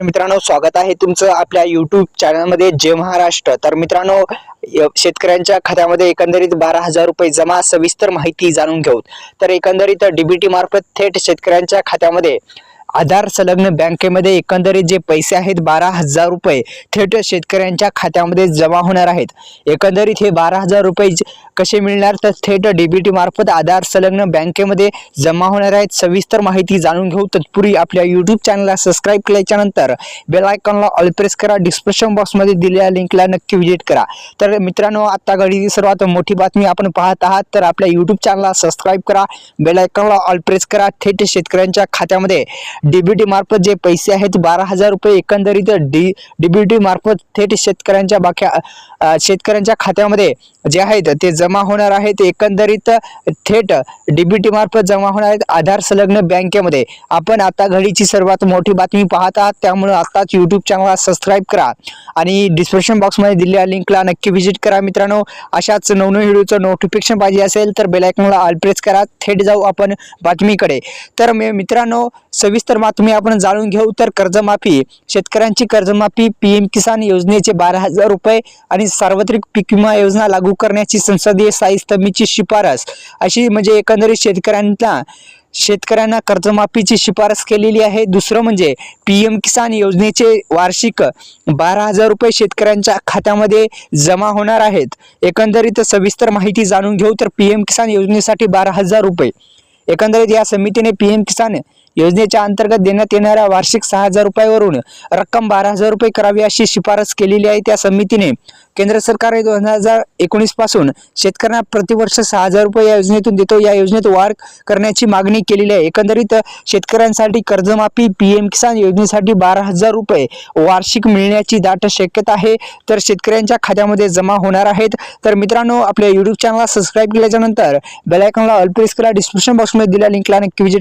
मित्रांनो स्वागत आहे तुमचं आपल्या युट्यूब चॅनलमध्ये जय महाराष्ट्र. तर मित्रांनो य- शेतकऱ्यांच्या खात्यामध्ये एकंदरीत बारा हजार रुपये जमा सविस्तर माहिती जाणून घेऊ तर एकंदरीत डीबीटी मार्फत थेट शेतकऱ्यांच्या खात्यामध्ये आधार संलग्न बँकेमध्ये एकंदरीत जे पैसे आहेत बारा हजार रुपये थेट शेतकऱ्यांच्या खात्यामध्ये जमा होणार आहेत. एकंदरीत हे बारा हजार रुपये कसे मिळणार? तर थेट डीबीटी मार्फत आधार संलग्न बँकेमध्ये जमा होणार आहेत. सविस्तर माहिती जाणून घेऊ. तत्पूर्वी आपल्या युट्यूब चॅनलला सबस्क्राईब केल्याच्यानंतर बेल आयकॉनला ऑल प्रेस करा. डिस्क्रिप्शन बॉक्समध्ये दिलेल्या लिंकला नक्की व्हिजिट करा. तर मित्रांनो आत्ता घडी सर्वात मोठी बातमी आपण पाहत आहात. तर आपल्या युट्यूब चॅनलला सबस्क्राईब करा. बेल आयकॉनला ऑल प्रेस करा. थेट शेतकऱ्यांच्या खात्यामध्ये डीबीटी मार्फत जे पैसे आहेत बारा हजार रुपये एकंदरीत डी डीबीटी मार्फत थेट शेतकऱ्यांच्या बाक्या शेतकऱ्यांच्या खात्यामध्ये जे आहेत ते जमा जमा होणार आहेत एकंदरीत थेट डीबीटी मार्फत जमा होणार आहेत. आधार संलग्न बँकेमध्ये. आपण आता घडीची सर्वात मोठी बातमी पाहत आहात. त्यामुळे आताच युट्यूब चॅनलला सबस्क्राईब करा. आणि डिस्क्रिप्शन बॉक्समध्ये दिलेल्या लिंकला नक्की व्हिजिट करा मित्रांनो. अशाच नवनवीन व्हिडिओचं नोटिफिकेशन पाहिजे असेल तर बेलायकनला ऑल प्रेस करा. थेट जाऊ आपण बातमीकडे. तर मित्रांनो सविस्तर बातमी आपण जाणून घेऊ. तर कर्जमाफी. शेतकऱ्यांची कर्जमाफी पी एम किसान योजनेचे बारा हजार रुपये आणि सार्वत्रिक पीक विमा योजना लागू करण्याची संसद स्थायी समितीची शिफारस. अशी म्हणजे एकंदरीत शेतकऱ्यांना शेतकऱ्यांना कर्जमाफीची शिफारस केलेली आहे. दुसरं म्हणजे पी एम किसान योजनेचे वार्षिक बारा हजार रुपये शेतकऱ्यांच्या खात्यामध्ये जमा होणार आहेत. एकंदरीत सविस्तर माहिती जाणून घेऊ तर पी एम किसान योजनेसाठी बारा हजार रुपये. एकंदरीत या समितीने पी एम किसान योजनेच्या अंतर्गत देण्यात येणाऱ्या वार्षिक सहा हजार रुपयावरून रक्कम बारा हजार रुपये करावी अशी शिफारस केलेली आहे त्या समितीने. केंद्र सरकार दोन हजार एकोणीसपासून शेतकऱ्यांना प्रतिवर्ष सहा हजार रुपये या योजनेतून देतो. या योजनेत वाढ करण्याची मागणी केलेली आहे. एकंदरीत शेतकऱ्यांसाठी कर्जमाफी पी एम किसान योजनेसाठी बारा हजार रुपये वार्षिक मिळण्याची दाट शक्यता आहे. तर शेतकऱ्यांच्या खात्यामध्ये जमा होणार आहेत. तर मित्रांनो आपल्या युट्यूब चॅनलला सबस्क्राईब केल्याच्यानंतर बेलायकॉनला ऑल प्रेस करा. डिस्क्रिप्शन बॉक्समध्ये दिल्या लिंकला नक्की विजिट